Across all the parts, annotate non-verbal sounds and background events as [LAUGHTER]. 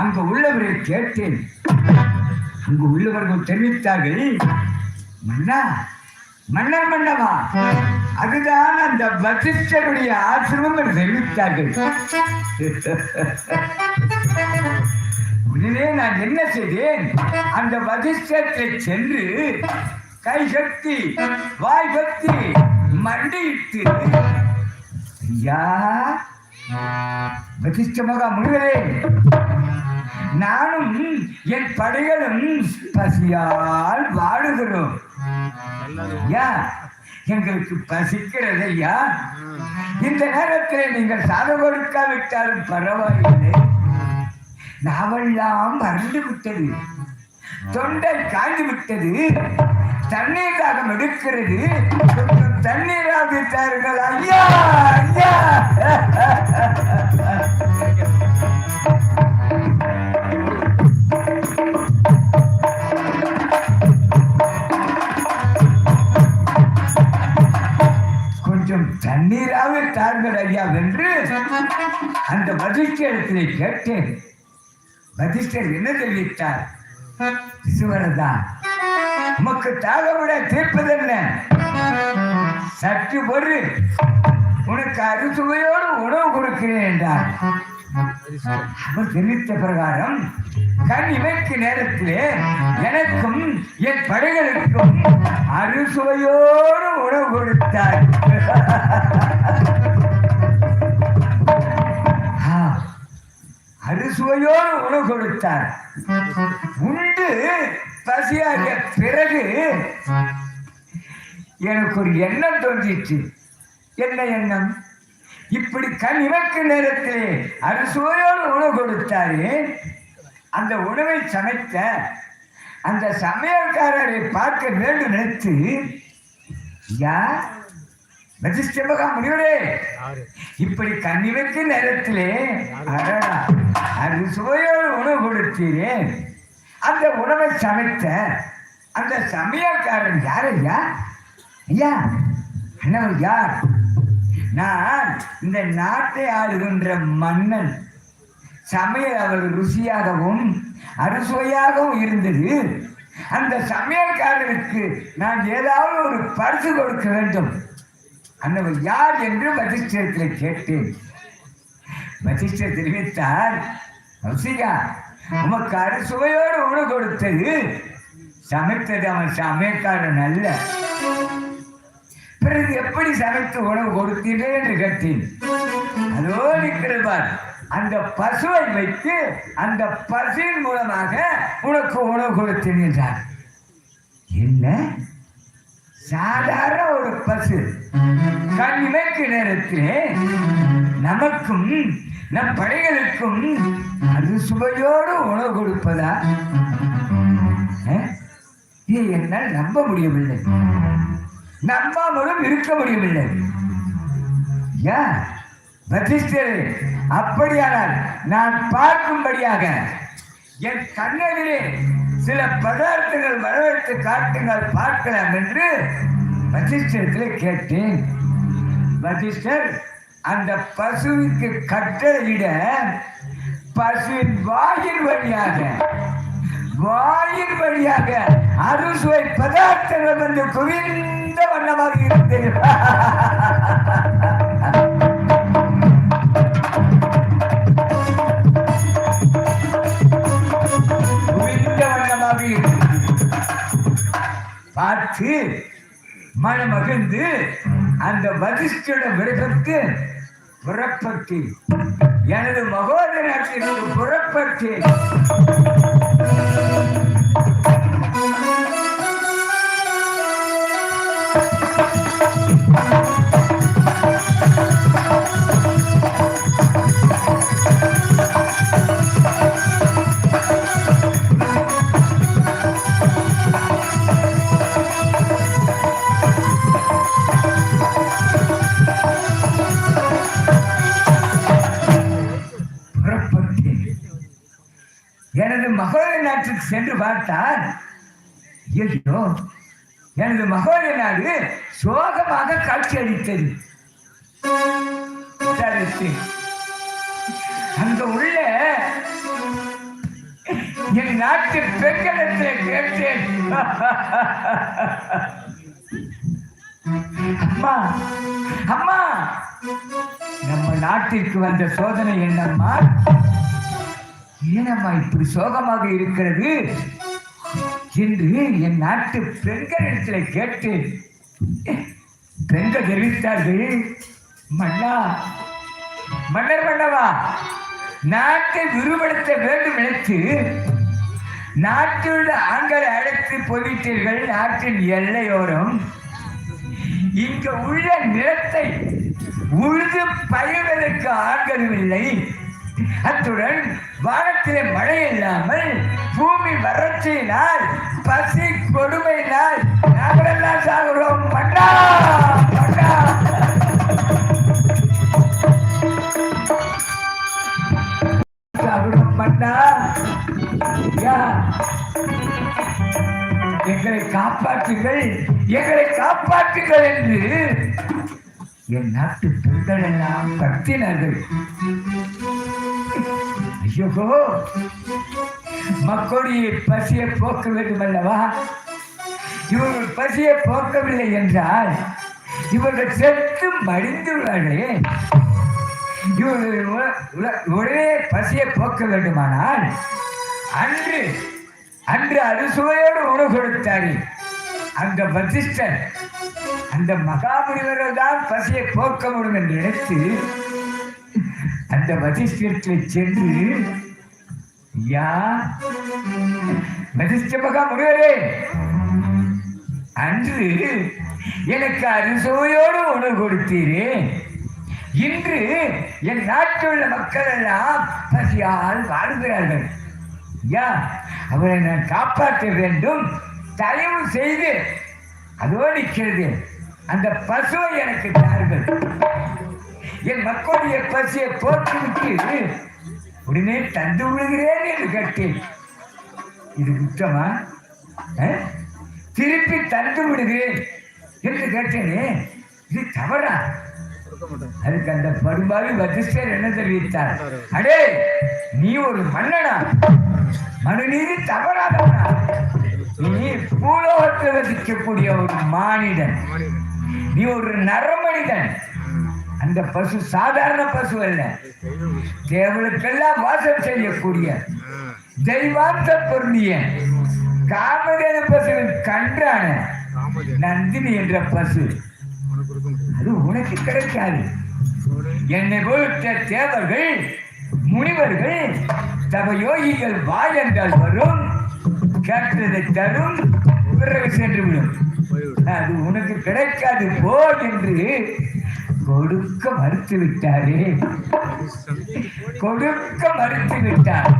அங்கு உள்ளவரை கேட்டேன். அங்கு உள்ளவர்கள் தெரிவித்தார்கள் மன்னா மன்னர் மன்னவா? அதுதான் அந்த வசிஷ்டருடைய ஆசிரமம் தெரிவித்தார்கள். உடனே நான் என்ன செய்தேன்? அந்த வசிஷ்டத்தை சென்று கை சக்தி வாய் பக்தி மண்டியிட்டு ஐயா வசிஷ்ட முனிவரே நானும் என் படைகளும் பசியால் வாடுகிறோம். எங்களுக்கு பசிக்கிறது ஐயா இந்த நேரத்தில் நீங்கள் சாதம் கொடுக்காவிட்டாலும் பரவாயில்லை. நாவெல்லாம் மறந்து விட்டது. தொண்டை காய்ந்து விட்டது. தண்ணீர் தாகம் எடுக்கிறது. தண்ணீராக ஐயா ஐயா. கொஞ்சம் தண்ணீராக தார்கள் ஐயா என்று அந்த வதிஷ்டத்திலே கேட்டேன். வதிஷ்டர் என்ன தெரிவித்தார்? சிவரதான் உமக்கு தாகவிட தீர்ப்பதென்ன? சற்று பொருள் உனக்கு அறுசுவையோடு உணவு கொடுக்கிறேன் என்றார். அவர் தெரிவித்த பிரகாரம் கண் இமைக்கு நேரத்திலே எனக்கும் என் படைகளுக்கும் அறுசுவையோடு உணவு கொடுத்தார். அறுசுவையோடு உணவு கொடுத்தார். உண்டு பசியாகிய பிறகு எனக்கு ஒரு எண்ணம் தோன்றிற்று. என்ன எண்ணம்? இப்படி கண் இமைக்கு நேரத்திலே அறுசுவையோடு உணவு கொடுத்தாரு அந்த உணவை சமைத்த அந்த சமையல்காரரை பார்க்க வேண்டும் நினைத்து யா வசிஷ்டமகா முனிவரே இப்படி கண்ணிமைக்கு நேரத்திலே அடடா அது சுவையோடு உணவு கொடுத்தீரே. அந்த உணவை சமைத்த அந்த சமையல்காரன் யார் ஐயா ஐயா அண்ணவர் யார் நான் இந்த நாட்டை ஆளுகின்ற மன்னன். சமையல் அவர் ருசியாகவும் அறுசுவையாகவும் இருந்தது. அந்த சமையல்காரருக்கு நான் ஏதாவது ஒரு பரிசு கொடுக்க வேண்டும். அன்னவர் யார் என்று வசிஷ்டத்தில் கேட்டேன். வசிஷ்டர் தெரிவித்தார் ருசிகா உமக்கு அறுசுவையோடு உணவு கொடுத்தது. சமைத்தது அவன் சமையல்காரன் அல்ல. பிறகு எப்படி சமைத்து உணவு கொடுத்தீர்கள் என்று கேட்டேன். அதோ நிற்கிறபார் அந்த பசுவை வைத்து அந்த பசுவின் மூலமாக உனக்கு உணவு கொடுத்தேன் என்றார் என்ன? சாதாரண ஒரு பசு. கண் இமைக்கு நேரத்திலே நமக்கும் நம் படைகளுக்கும் அது சுவையோடு உணவு கொடுப்பதா? என்னால் நம்ப முடியவில்லை. நம்பாமலும் இருக்க முடியவில்லை. ஏன்? வசிஷ்டர் அப்படியானால் நான் பார்க்கும்படியாக என் கண்ணெதிரே சில பதார்த்தங்கள் வரவேற்று காட்டுங்கள் பார்க்கலாம் என்று வசிஷ்டத்திலே கேட்டேன். வசிஷ்டர் அந்த பசுவுக்கு கட்டளையிட பசுவின் வாயின் வழியாக வாயின் வழியாக அறுசுவை பதார்த்தங்கள் வந்து குவிந்த வண்ணமாக இருந்தது குவிந்த வண்ணமாக இருந்தது பார்த்து மனமகிழ்ந்து அந்த வதிஷ்டோட விரதத்து புறப்பட்டு எனது மகோதரத்திற்கு புறப்பட்டு எனது மகோதர நாட்டுக்கு சென்று பார்த்தால் ஐயோ எனது மகோதர நாடு சோகமாக காட்சி அளித்தது. அங்க உள்ள என் நாட்டு பெண்களிடத்தை கேட்டேன். அம்மா அம்மா நம்ம நாட்டிற்கு வந்த சோதனை என்னம்மா? ஏனம்மா இப்படி சோகமாக இருக்கிறது? என்று என் நாட்டு பெண்களிடத்தில் கேட்டு பெண்கள் தெரிவித்தார்கள். மன்னா மன்னர் மன்னவா நாட்டை விரிவடுத்த வேண்டும் நினைத்து நாட்டில் ஆண்களை அழைத்து போய்விட்டீர்கள். நாட்டின் எல்லையோரம் இங்கு உள்ள நிலத்தை உழுது பயிர்வதற்கு ஆண்களும் இல்லை. அத்துடன் வானத்திலே மழை இல்லாமல் பூமி வறட்சியினால் பசி கொடுமையினால் நாங்களெல்லாம் சாகுறோம். பண்ணா பண்ணா சாகுறோம் பண்ணா எங்களை காப்பாற்றுங்கள் எங்களை காப்பாற்றுங்கள் என்று என் நாட்டு பெண்கள் எல்லாம் கத்தினார்கள். யுகோ மக்களுடைய பசியை போக்க வேண்டும் அல்லவா? இவர்கள் பசியை போக்கவில்லை என்றால் இவர்கள் செத்து மடிந்துள்ளார்களே. இவர்கள் உடனே பசியை போக்க வேண்டுமானால் அன்று அன்று அறுசுவையோடு உணவு கொடுத்தார்கள் அந்த வசிஷ்டர் அந்த மகாமுனிவர்கள் தான் பசியை போக்க முடியும் என்று நினைத்து அந்த வசிஷ்டத்தில் சென்று யா வசிஷ்ட மகாமுனிவரே அன்று எனக்கு அறுசுவையோடு உணவு கொடுத்தீரே. இன்று என் நாட்டில் உள்ள மக்கள் எல்லாம் பசியால் வாழுகிறார்கள். யா அவரை நான் காப்பாற்ற வேண்டும் தயவு செய்து அதோ நிற்கிறது. அந்த பசுவை எனக்கு தாருங்கள். என் மக்களுடைய பசியை போக்கிவிட்டு உடனே தந்து விடுகிறேன் என்று கேட்டேன். இது குற்றமா? திருப்பி தந்து விடுகிறேன் என்று கேட்டேனே. இது தவறா? அதுக்கு அந்த படும்பாவி வசிஷ்டர் என்ன தெரிவித்தார்? அடே நீ ஒரு மன்னனா? மனுநீதி தவறாதவனா? நீ பூலோகத்தில் வசிக்கக்கூடிய ஒரு மானிடன். நீ ஒரு நரமனிதன். அந்த பசு சாதாரண பசு அல்ல. தேவனுக்கெல்லாம் வாசம் செய்யக்கூடிய தெய்வாந்த பொருந்திய காமதேன பசுவின் கன்றான நந்தினி என்ற பசு. அது உனக்கு கிடைக்காது. என்னை போட்ட தேவர்கள் முனிவர்கள் தவ யோகிகள் வா என்றால் வரும் கேட்டதை தரும் பிறகு சென்று விடும். அது உனக்கு கிடைக்காது போ என்று கொடுக்க மறுத்து விட்டாரே கொடுக்க மறுத்து விட்டார்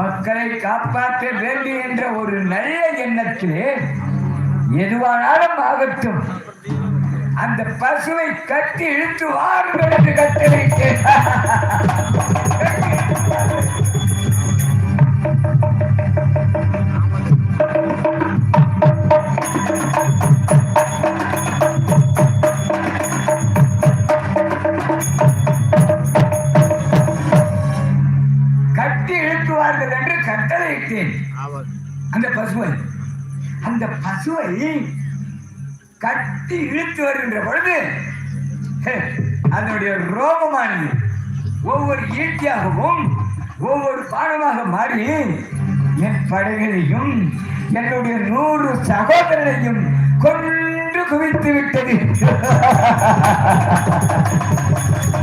மக்களை காப்பாற்ற வேண்டும் என்ற ஒரு நல்ல எண்ணத்திலே எதுவானாலும் ஆகட்டும். அந்த பசுவை கட்டி இழுத்து வாருங்கள் என்று கட்டளை கேட்டார். பசுவை. அந்த பசுவை கட்டி இழுத்து வருகின்ற பொழுது அதனுடைய ரோமமானது ஒவ்வொரு ஈட்டியாகவும் ஒவ்வொரு பாடமாக மாறி என் படைகளையும் என்னுடைய நூறு சகோதரரையும் கொன்று குவித்து விட்டது. [LAUGHS]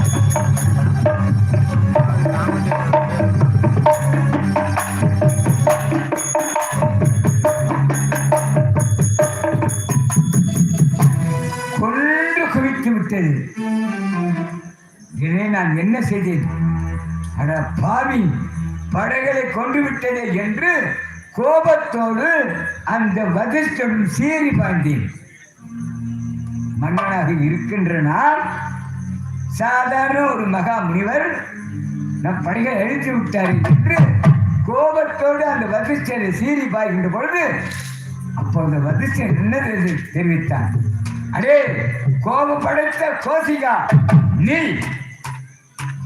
செய்தது இதனை நான் என்ன செய்தேன்? அட பாவி படைகளை கொண்டு விட்டதே என்று கோபத்தோடு அந்த வதிஷ்டன் சீறி பாய்ந்தேன். மன்னனாக இருக்கின்ற நான் சாதாரண ஒரு மகா முனிவர் நம் படைகளை அழித்து விட்டார் என்று கோபத்தோடு அந்த வதிஷ்டரை சீறி பாய்கின்ற பொழுது அப்போ அந்த வதிஷ்டர் என்ன தெரி- தெரிவித்தான்? அடே கோபம் படைத்த கோசிகா நீ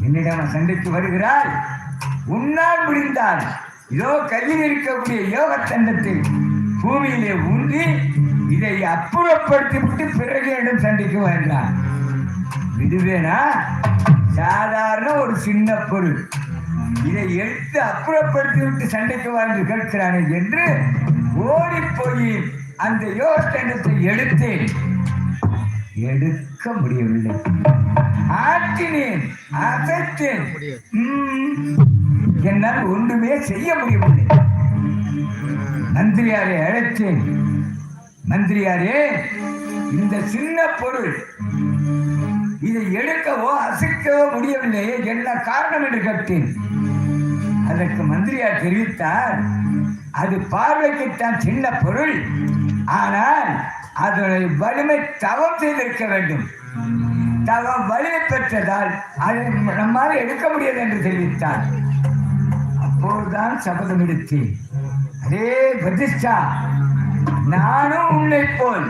என்னிடம் சண்டைக்கு வருகிறாய்? உன்னால் முடிந்தால். இதோ கையில் இருக்கக்கூடிய யோக தண்டத்தில் பூமியிலே ஊன்றி இதை அப்புறப்படுத்தி விட்டு பிறகு இடம் சண்டைக்கு வருகிறான் இதுவேனா சாதாரண ஒரு சின்ன பொருள். இதை எடுத்து அப்புறப்படுத்தி விட்டு சண்டைக்கு வாழ்ந்து கேட்கிறானே என்று ஓடி போய் அந்த யோக எடுத்தேன். எடுக்க முடியவில்லை. ஆட்டினேன் அசைத்தேன். என்னால் ஒன்றுமே செய்ய முடியவில்லை. மந்திரியாரை அழைத்தேன். மந்திரியாரே இந்த சின்ன பொருள் இதை எடுக்கவோ அசைக்கவோ முடியவில்லையே என்ன காரணம் என்று கேட்டேன். அதற்கு மந்திரியார் தெரிவித்தார். அது பார்வைக்குத்தான் சின்ன பொருள். ஆனால் அதனுடைய வலிமை தவம் செய்திருக்க வேண்டும். தவம் வலிமை பெற்றதால் அதை நம்மால் எடுக்க முடியாது என்று தெரிவித்தார். அப்போதுதான் சபதம் எடுத்தேன். அதே பிரதிஷ்டா நானும் உன்னை போல்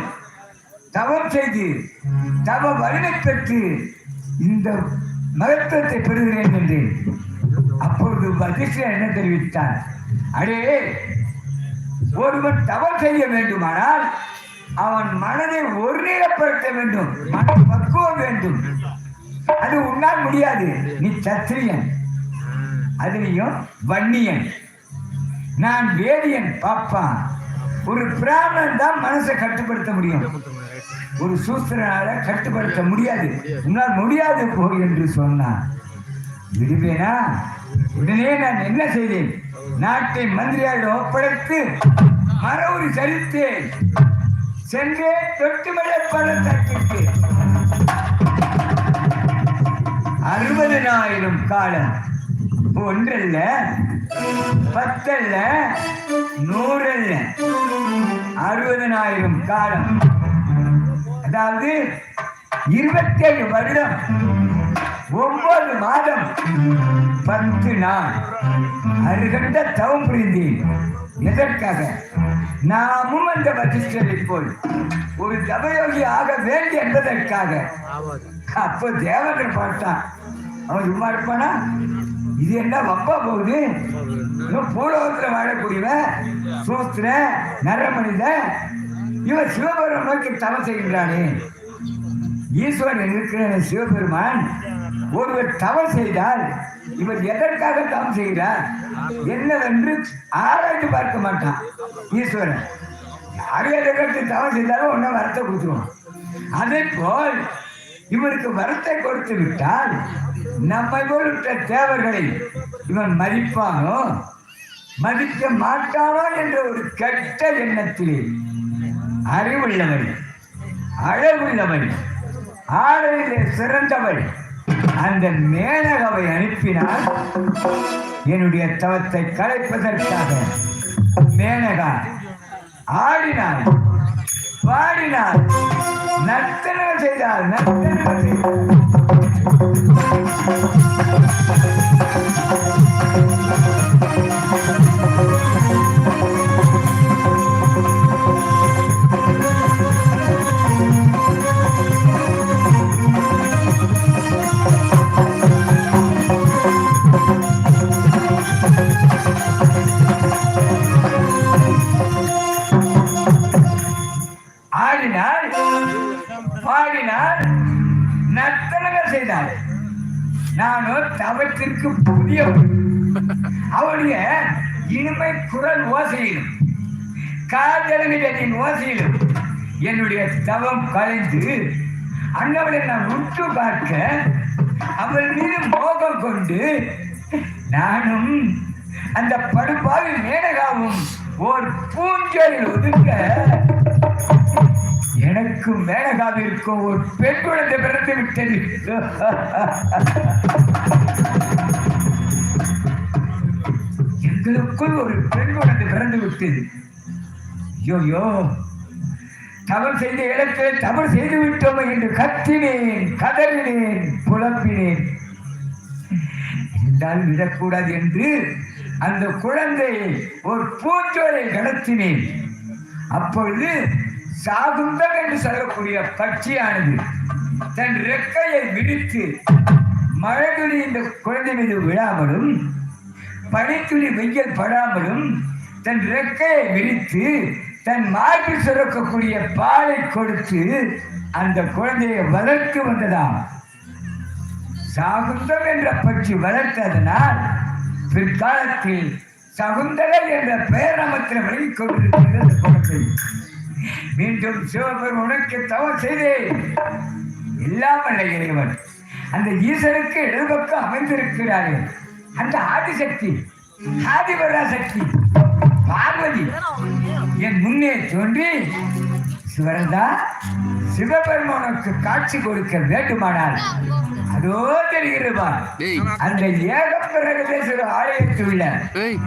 தவம் செய்து தவ வலிமை பெற்று இந்த மகத்துவத்தை பெறுகிறேன் என்று அப்பொழுது வதிஷ்டா என்ன தெரிவித்தார்? அடே ஒருவன் தவம் செய்ய வேண்டுமானால் அவன் மனதை ஒருநிலைப்படுத்த வேண்டும் மன பக்குவம் வேண்டும். அது உன்னால் முடியாது. நீ சத்திரியன். அதுலயும் வன்னியன். நான் வேதியன் பாப்பா. ஒரு பிராமணன் தான் மனசை கட்டுப்படுத்த முடியும். ஒரு சூஸ்திரனால கட்டுப்படுத்த முடியாது. உன்னால் முடியாது போ என்று சொன்னான். விடுவேனா? உடனே நான் என்ன செய்தேன்? நாட்டை மந்திரியாரிடம் ஒப்படைத்து மரவுரி சரித்தேன். சென்றே தொட்டுமலை பள்ளத்தாக்கிற்கு அறுபதனாயிரம் காலம் ஒன்றல்ல பத்தல்ல நூறல்ல. அறுபதனாயிரம் காலம். அதாவது இருபத்தேழு வருடம் ஒன்பது மாதம் பத்து நாள். அருகண்ட தவம் புரிந்தேன். எதற்காக? நாமும் அந்த வசிஷ்டரை போல் ஒரு தவயோகி ஆக வேண்டும் என்பதற்காக. அப்போ தேவர்கள் பார்த்தான் அவன் சும்மா இருப்பானா? இது என்ன வப்பா போகுது? பூலோகத்தில் வாழக்கூடியவன் சூத்திர நரமனித இவன் சிவபெருமான் நோக்கி தவம் செய்கின்றானே. ஈஸ்வரன் இருக்கிற சிவபெருமான். ஒருவர் தவம் செய்தால் இவர் எதற்காக தவம் செய்கிறார் என்னவென்று ஆராய்ந்து பார்க்க மாட்டான். ஈஸ்வரன் யார் எதற்கு தவம் செய்தாலும் ஒன்றும் வரத்தை கொடுத்துருவான். அதே போல் இவருக்கு வரத்தை கொடுத்து விட்டால் நம்மை போலுற்ற தேவர்களை இவன் மதிப்பானோ மதிக்க மாட்டானோ என்ற ஒரு கெட்ட எண்ணத்திலே அறிவுள்ளவன் அழகுள்ளவன் ஆடலிலே சிறந்தவன் அந்த மேனகவை அனுப்பினால் என்னுடைய தவத்தை கலைப்பதற்காக மேனகா ஆடினாள் பாடினாள் நர்த்தனம் செய்தாள் நர்த்தனம் செய்தாள். பாடினார் பாடினாள் நர்த்தனங்கள் செய்தாள் நானும் தவத்திற்கு புதிய அவருடைய இனிமை குரல் ஓசையிலும் காதலின் ஓசையிலும் என்னுடைய தவம் கலைந்து அண்ணவளை நான் உற்று பார்க்க அவள் மீது மோகம் கொண்டு நானும் அந்த படுபாவி மேனகாவும் ஓர் பூஞ்சலில் ஒதுக்க எனக்கும் மேனகாவிற்கும் ஒரு பெண் குழந்தை பிறந்து விட்டது. எங்களுக்குள் ஒரு பெண் குழந்தை பிறந்து விட்டது. ஐயோ தவறு செய்த இடத்தில் தவறு செய்து விட்டோம் என்று கத்தினேன் கதறினேன் புலம்பினேன். என்றால் விடக்கூடாது என்று அந்த குழந்தையை ஒரு பூஞ்சோலை கடத்தினேன் அப்பொழுது சாகுந்தம் என்று சொல்லக்கூடிய பட்சியானது தன் ரெக்கையை விரித்து மழைத்துளி இந்த குழந்தை மீது விழாமலும் பனித்துளி வெயில் படாமலும் தன் ரெக்கையை விரித்து தன் மார்பில் சுரக்கக்கூடிய பாலை கொடுத்து அந்த குழந்தையை வளர்த்து வந்ததாம். சாகுந்தம் என்ற பற்றி வளர்த்ததனால் பிற்காலத்தில் சகுந்தலை என்ற பெயர் நமக்கு வழங்கிக் கொண்டிருக்கிறது குழந்தை. மீண்டும் சிவபெருமனுக்கு தவ செய்தேன். இல்லாமல் இறைவன். அந்த ஈசனுக்கு இடதுபக்கம் அமைந்திருக்கிறார்கள் அந்த ஆதிசக்தி ஆதிபராசக்தி பார்வதி என் முன்னே தோன்றி சிவரந்தா சிவபெருமானுக்கு காட்சி கொடுக்க வேண்டுமானால் அதோ தெரிகிறவா டேய். அந்த ஏகப்பிரகதேஸ்வர ஆலயத்தில் உள்ள ஏய்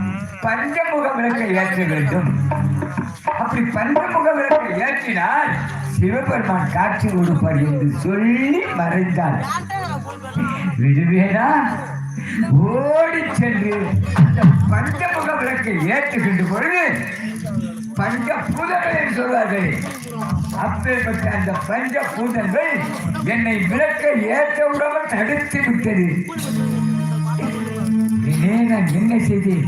பஞ்சமுக விளக்கை ஏற்ற வேண்டும். அப்படி பஞ்சமுக விளக்கை ஏற்றினால் சிவபெருமான் காட்சி கொடுப்பார் என்று சொல்லி மறைந்தார். விடுவேனா? ஓடி சென்று அந்த பஞ்சமுக விளக்கை ஏற்றுகின்ற பொழுது பஞ்ச பூதங்கள் சொல்வார்கள். அப்பேற்பட்ட அந்த பஞ்ச பூதங்கள் என்னை விளக்கை ஏற்ற தடுத்து விட்டது. நான் என்ன செய்தேன்?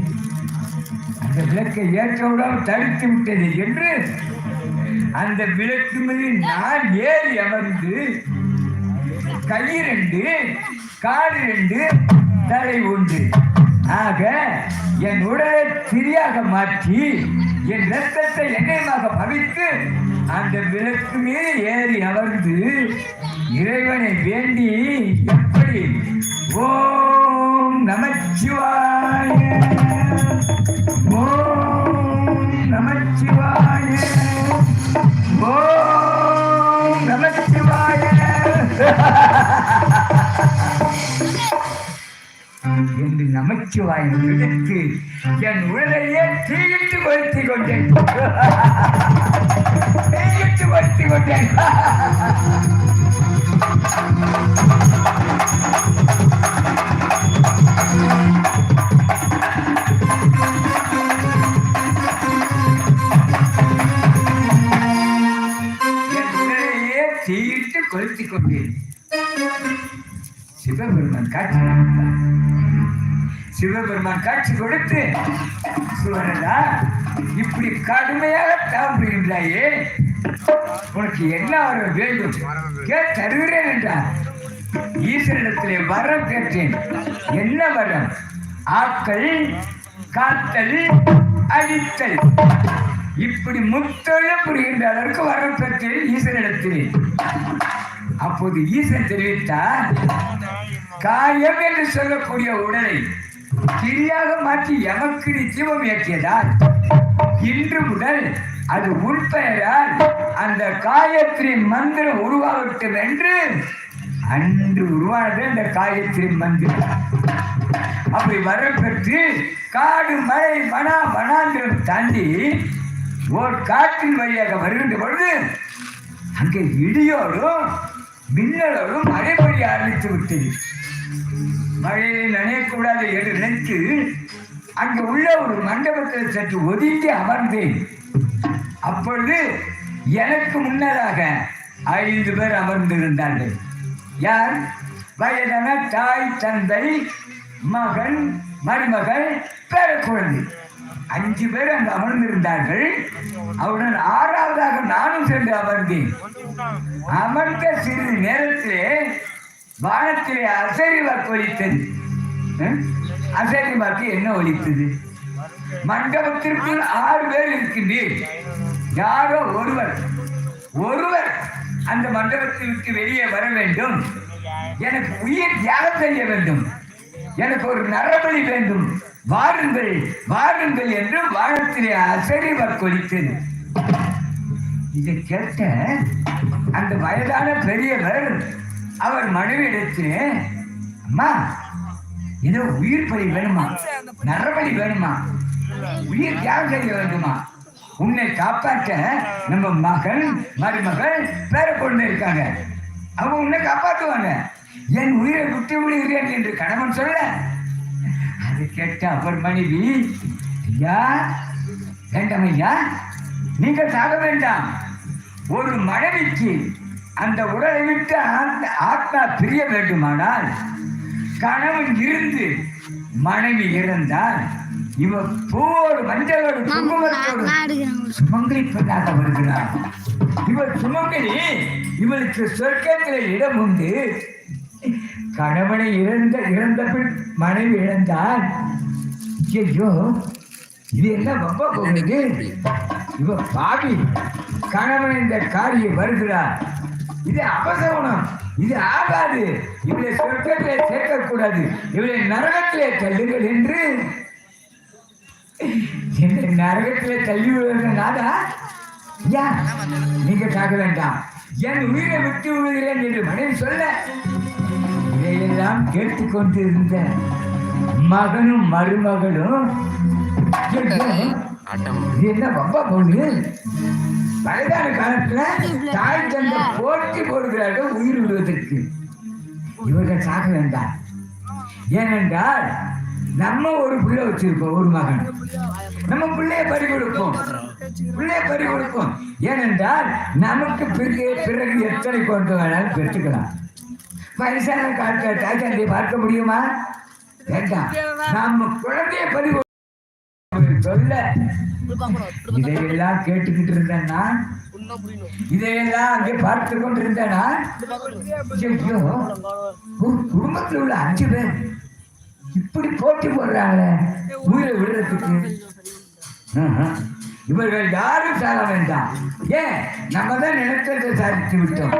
அந்த விளக்கை ஏற்றவுடன் தடுத்து விட்டது என்று அந்த விளக்கு மீது நான் ஏறி அமர்ந்து கை ரெண்டு காடு ரெண்டு தலை ஒன்று. ஆக என் உடலை திரியாக மாற்றி என் ரத்தத்தை எண்ணெயமாக பவித்து அந்த விளக்கு ஏறி அமர்ந்து இறைவனை வேண்டி எப்படி? ஓம் நமச்சிவாய. ஓம் நமச்சிவாய. ஓம் நமச்சிவாய. என்று நமச்சிவாய் எடுத்து என் உடலையே தீயிட்டு கொளுத்தி கொண்டேன். தீயிட்டு கொளுத்தி கொண்டேன் கொளுத்தி கொண்டேன் சிவபெருமான் காட்சி சிவபெருமான் காட்சி கொடுத்து சுவரதா? இப்படி கடுமையாக தாம்புகின்றாயே உனக்கு என்ன வர வேண்டும். கே தருகிறேன் என்றார். ஈஸ்வரிடத்திலே வரம் கேட்டேன். என்ன வரம்? ஆக்கள் காத்தல் அழித்தல் இப்படி முத்தொழில் புரிகின்ற அளவுக்கு வரம் பெற்றேன் ஈஸ்வரிடத்திலே அப்போது ஈசன் தெரிவித்தார் காயம் என்று சொல்லக்கூடிய உடலை கிரியாக மாற்றி எமக்கு ஜீவம் இயக்கியதால் இன்று முதல் அது உட்பெயரால் அந்த காயத்ரி மந்திரம் உருவாகட்டும் என்று அன்று உருவானது அந்த காயத்ரி மந்திரம். அப்படி வரப்பெற்று காடு மழை மனா வனாந்திரம் தாண்டி ஓர் காற்றின் வழியாக வருகின்ற பொழுது அங்கே இடியோடும் மின்னலோடும் மழை பெய்ய ஆரம்பித்து விட்டது. மழையை நனையக்கூடாது என்று நினைத்து அங்கு உள்ள ஒரு மண்டபத்தில் சற்று ஒதுங்கி அமர்ந்தேன். அப்பொழுது எனக்கு முன்னதாக ஐந்து பேர் அமர்ந்திருந்தார்கள். யார்? வயதான தாய் தந்தை மகன் மருமகள் பேரக்குழந்தை அஞ்சு பேர் அங்கு அமர்ந்திருந்தார்கள். அவருடன் ஆறாவதாக நானும் சென்று அமர்ந்தேன். அமர்ந்த சிறிது நேரத்திலே வானத்திலே அசரி வாக்கு ஒலித்தது. ம்? அசரி வாக்கு என்ன ஒலித்தது? மண்டபத்திற்குள் ஆறு பேர் இருக்கின்றேன் யாரோ ஒருவர் ஒருவர் அந்த மண்டபத்தை விட்டு வெளியே வர வேண்டும். எனக்கு உயிர் தியாகம் செய்ய வேண்டும். எனக்கு ஒரு நரபலி வேண்டும். வாருங்கள் வாருங்கள் என்று வானத்திலே அசரிவர் கொலித்தது இதை கேட்ட அந்த வயதான பெரியவர் அவர் மனைவியிடத்திலே அம்மா ஏதோ உயிர் பலி வேணுமா? நரபலி வேணுமா? உயிர் தியாகம் செய்ய வேண்டுமா? உன்னை காப்பாற்ற நம்ம மகன் மருமகள் பேர பொண்ணு இருக்காங்க. அவங்க உன்னை காப்பாற்றுவாங்க. என் உயிரை விட்டு விடுகிறேன் என்று கணவன் சொல்ல அது கேட்ட அவர் மனைவி ஐயா வேண்டாம் ஐயா நீங்கள் சாக வேண்டாம். ஒரு மனைவிக்கு அந்த உடலை விட்டு அந்த ஆத்மா பிரிய வேண்டுமானால் கணவன் இருந்து மனைவி இறந்தால் இவ பூவோடு மஞ்சளோடு குங்குமத்தோடு சுமங்கலி பெண்ணாக வருகிறார். இவள் சுமங்கலி இவளுக்கு சொர்க்கத்தில் இடம் உண்டு. கணவனை இழந்த இழந்த பின் மனைவி இழந்தால் ஐயோ இது என்ன ரொம்ப போகுது இவ பாவி கணவன் இந்த காரியம் வருகிறார். இது அபசகுணம் இது ஆகாது. இவளை சொர்க்கத்திலே சேர்க்கக்கூடாது. இவளை நரகத்திலே தள்ளுங்கள் என்று என்னை நரகத்திலே தள்ளி விடுவது நாதா ஐயா நீங்க காக்க வேண்டாம். என் உயிரை விட்டு விடுகிறேன் என்று மனைவி சொல்ல இதையெல்லாம் கேட்டுக்கொண்டிருந்த மகனும் மருமகளும் என்ன பப்பா பொண்ணு? வயதான காலத்துல தாய் தந்தை போட்டி போடுகிறார்கள் உயிர் விடுவதற்கு. இவர்கள் சாக வேண்டாம். ஏனென்றால் நம்ம ஒரு பிள்ளை வச்சிருப்போம் ஒரு மகன். நம்ம பிள்ளைய பறி கொடுப்போம். பிள்ளைய பறி கொடுப்போம். ஏனென்றால் நமக்கு பிறகு பிறகு எத்தனை கொண்டு வேணாலும் பெற்றுக்கலாம். வயசான காலத்தில் பார்க்க முடியுமா? வேண்டாம். நம்ம குழந்தைய பறி சொல்ல. இதையெல்லாம் கேட்டுக்கிட்டு இருந்தேன்னா இதையெல்லாம் அங்கே பார்த்து கொண்டிருந்தேனா ஐயோ, ஒரு குடும்பத்தில் உள்ள அஞ்சு பேர். இப்படி போட்டி போடுறாங்களே உயிரை விடுறதுக்கு. இவர்கள் யாரும் சார வேண்டாம். ஏன்? நம்ம தான் நினைத்ததை சாதித்து விட்டோம்.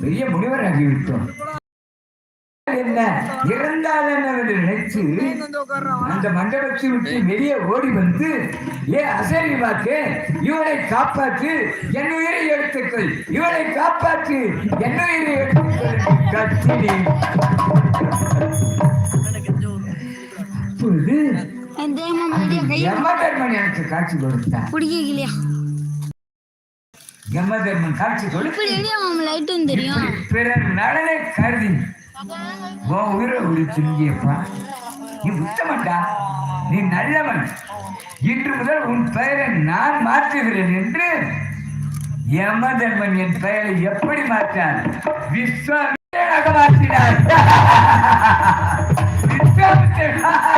பெரிய முனிவர் விட்டோம். என்ன? இறந்தால் என்ன என்று அந்த மண்டபத்தை விட்டு வெளியே ஓடி வந்து ஏ அசரி பார்த்து இவளை காப்பாற்று. என் உயிரை எடுத்துக்கள். இவளை காப்பாற்று. என் உயிரை எடுத்துக்கள். கத்திரி கை யமதர்மன் எனக்கு காட்சி கொடுத்தார். பிடிக்கலையா யமதர்மன் காட்சி கொடுத்து தெரியும். பிறர் நலனை கருதி உன் உயிரை உரிச்சிருந்தியப்பா நீ உத்தமண்டா நீ நல்லவன். இன்று முதல் உன் பெயரை நான் மாற்றுகிறேன் என்று யமதர்மன் என் பெயரை எப்படி மாற்றார்? விஸ்வாமித்திரனாக மாற்றினார். [LAUGHS] விஸ்வாமித்திரன் [LAUGHS]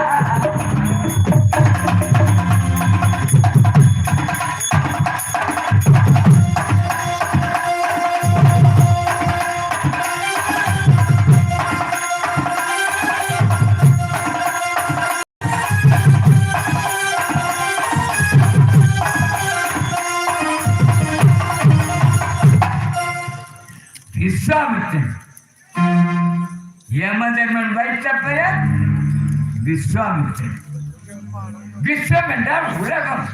விஸ்வாமித்திரன் விஸ்வம் என்றால் உலகம்.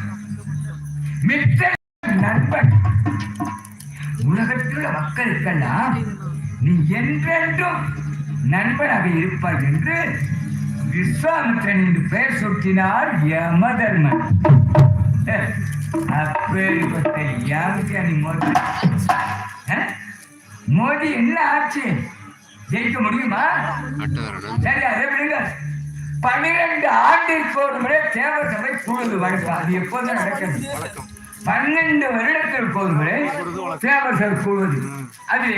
மித்திரன் நண்பன். உலகத்தில் மக்களுக்கெல்லாம் நீ என்றென்றும் நண்பனாக இருப்பாய் என்று விஸ்வாமித்திரன் என்று பெயர் சுட்டினார் யமதர்மன். அப்பேற்பட்ட யாருக்கு நீ மோதி? மோதி என்ன ஆச்சு? ஜெயிக்க முடியுமா? சரி அதை விடுங்க. பன்னிரண்டு ஆண்டிற்கு ஒரு முறை தேவர் சபை கூடுது வழக்கம். அது எப்போதும் நடக்கிறது. பன்னெண்டு வருடத்திற்கு ஒரு முறை தேவர் சபை கூடுவது. அது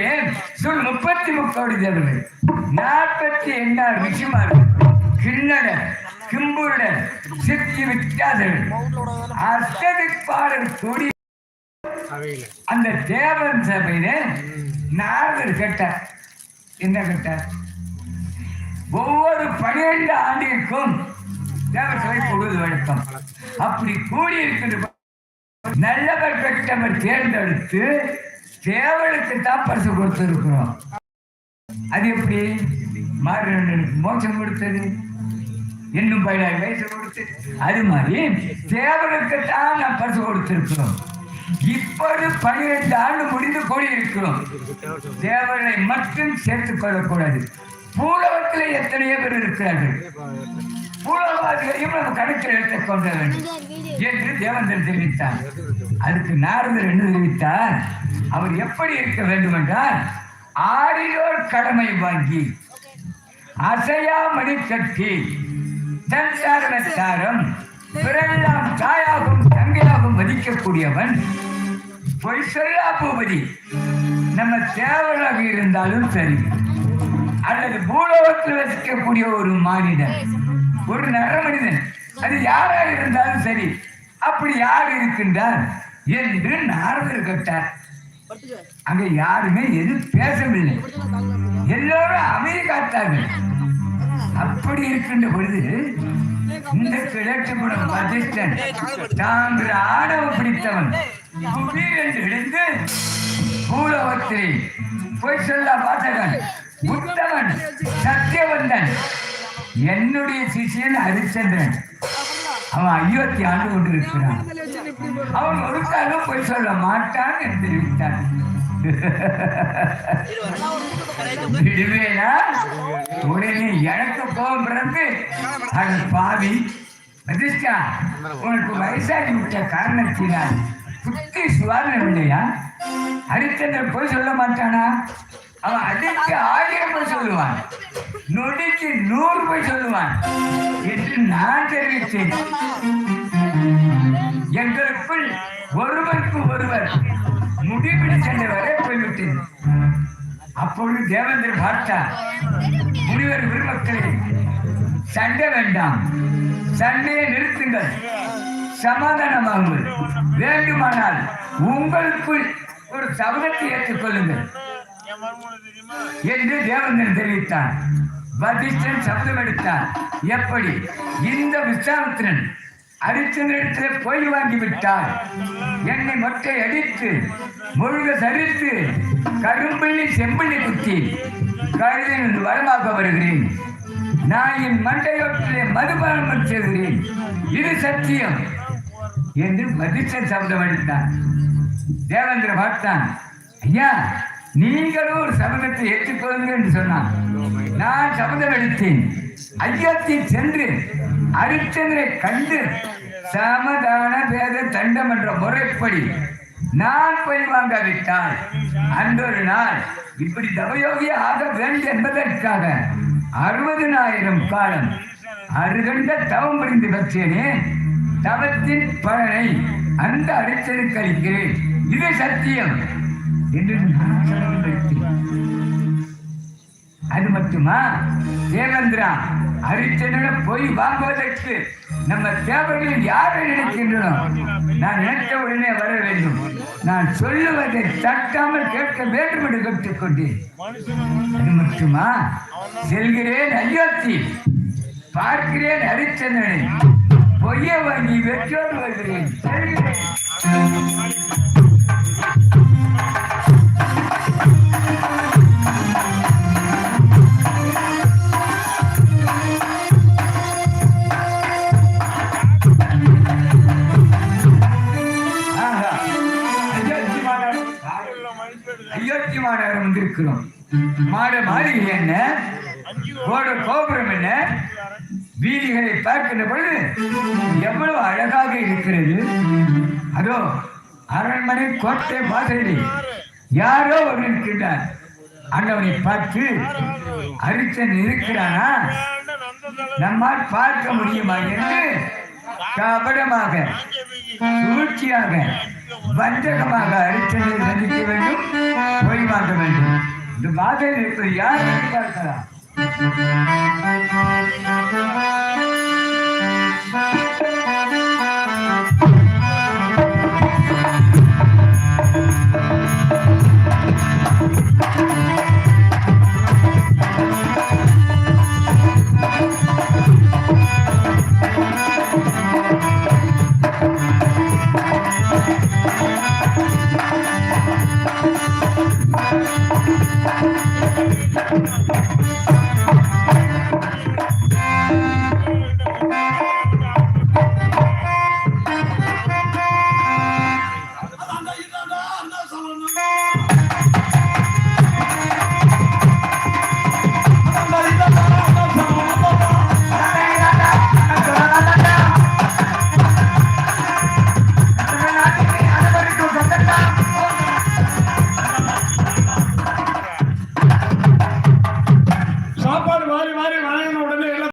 சொல் முப்பத்தி முக்கோடி தேவர்கள் நாற்பத்தி எண்ணாறு ரிஷிமார்கள் கிண்ணடர் கிம்புருடர் சித்தி வித்தியாசர்கள் அஷ்டதிப்பாடல் கூடி அந்த தேவன் சபையில நாரதர் கேட்டார். என்ன கேட்டார்? ஒவ்வொரு பனிரெண்டு ஆண்டிற்கும் தேவசபை பொழுது வழக்கம் அப்படி கூடியிருக்கின்ற நல்லவர் பெற்றவர் தேர்ந்தெடுத்து தேவனுக்கு தான் பரிசு கொடுத்திருக்கிறோம். அது எப்படி? மாறுவனுக்கு மோட்சம் கொடுத்தது. இன்னும் பதினாறு வயசு கொடுத்து. அது மாதிரி தேவனுக்கு தான் நான் பரிசு கொடுத்திருக்கிறோம். இப்போது பனிரெண்டு ஆண்டு முடிந்து கூடியிருக்கிறோம் தேவனை மட்டும் சேர்த்துக் கொள்ளக்கூடாது. பூலோகத்திலே எத்தனையோ பேர் இருக்கிறார்கள். பூலகவாதிகளையும் நம்ம கணக்கில் எடுத்துக் கொள்ள வேண்டும். என்று தேவந்தர் தெரிவித்தார். அதுக்கு நாரதர் என்ன தெரிவித்தார்? அவர் எப்படி இருக்க வேண்டும் என்றால் ஆடியோர் கடமை வாங்கி அசையா மணி கட்டி தன் சாரணத்தாரம் பிறெல்லாம் தாயாகும் தங்கையாகும் மதிக்கக்கூடியவன் பொய் சொல்லா பூபதி நம்ம தேவனாக இருந்தாலும் சரி. அல்லது பூலோகத்தில் வசிக்கக்கூடிய ஒரு மனிதன் ஒரு நல்ல மனிதன். அது யாராக இருந்தாலும் சரி அப்படி யார் இருக்கின்றார் என்று நாரதர் கேட்டார். அங்க யாருமே எதுவும் பேசவில்லை. எல்லோரும் அமைதி காத்தார்கள். அப்படி இருக்கின்ற பொழுது இந்த கிழக்கு குணம் வசிஷ்டன் தாங்கள் ஆடவ பிடித்தவன். என்று எழுந்து பூலோகத்திலே போய் சொல்ல வாசகன் புத்தவன் சத்தியவந்தன் என்னுடைய சிஷியன் ஹரிச்சந்திரன் அவன் அயோத்தி ஆண்டு கொண்டிருக்கிறான். அவன் ஒரு போய் பொய் சொல்ல மாட்டான் என்று தெரிவித்தான் விடுவேனா? உடனே எனக்கு கோபம் பிறந்து அது பாவி அதிர்ஷ்டா உனக்கு வயசாகி விட்ட காரணத்தினால் புத்தி சுவாதனம் இல்லையா? ஹரிச்சந்திரன் போய் சொல்ல மாட்டானா? அவன் அதுக்கு ஆயிரம் போய் சொல்லுவான். நொடிக்கு நூறு போய் சொல்லுவான். என்று நான் தெரிவித்தேன். எங்களுக்குள் ஒருவருக்கு ஒருவர் முடிவிட சென்றவரை போய்விட்டேன். அப்பொழுது தேவேந்திரன் பார்த்தார். முனிவர் பெருமக்களே சண்டை வேண்டாம். சண்டையை நிறுத்துங்கள். சமாதானமாகுங்கள். வேண்டுமானால் உங்களுக்குள் ஒரு சபதத்தை ஏற்றுக்கொள்ளுங்கள். என்று தேவேந்திரன் தெரிவித்தார். வதிஷ்டன் சப்தம் எடுத்தார். எப்படி? இந்த விஸ்வாமித்திரன் ஹரிச்சந்திரத்தில் போய் வாங்கி விட்டார் என்னை மொட்டை அடித்து முழுக சரித்து கரும்பள்ளி செம்பள்ளி குத்தி கழுதின் வரமாக வருகிறேன். நான் என் மண்டையொற்றிலே மதுபானம் செய்கிறேன். இது சத்தியம் என்று மதிச்சன் சப்தம் அடித்தான். தேவேந்திர பார்த்தான். ஐயா நீங்களும் ஒரு சபதத்தை ஏற்றுக்கொள்ளுங்கள் என்று சொன்னான் நான் சபதம் எடுத்தேன் ஐயத்தில் சென்று அரிச்சந்திரை கண்டு சமதான பேத தண்டம் என்ற முறைப்படி நான் போய் வாங்காவிட்டால் அன்றொரு நாள் இப்படி தவயோகி ஆக வேண்டும் என்பதற்காக அறுபதினாயிரம் காலம் அருகண்ட தவம் புரிந்து பெற்றேனே. தவத்தின் பலனை அந்த அரிச்சனுக்கு அளிக்கிறேன். இது சத்தியம். என்று நான் அது மட்டுமா? தேவேந்திரா ஹரிச்சந்திரனை போய் வாங்குவதற்கு நம்ம தேவர்களில் யாரை நினைக்கின்றனோ நான் நினைத்த உடனே வர வேண்டும். நான் சொல்லுவதை தட்டாமல் கேட்க வேண்டும் என்று கற்றுக்கொண்டேன் அது மட்டுமா? செல்கிறேன் அயோத்தி பார்க்கிறேன் ஹரிச்சந்திரனை பொய்ய வாங்கி வெற்றோடு வருகிறேன்? செல்கிறேன் இருக்கிறோம் மாட மாளிகை என்ன? கோட கோபுரம் என்ன? வீதிகளை பார்க்கின்ற பொழுது எவ்வளவு அழகாக இருக்கிறது. அதோ அரண்மனை கோட்டை வாசலில் யாரோ ஒரு இருக்கின்றார் அண்ணவனை பார்த்து அரிச்சன் இருக்கிறானா? நம்மால் பார்க்க முடியுமா? என்று கபடமாக சூழ்ச்சியாக வஞ்சகமாக அரிச்சனை சந்திக்க வேண்டும் பொய் வாங்க வேண்டும் இந்த வாசலில் இருப்பது யார் என்று பார்க்கலாம்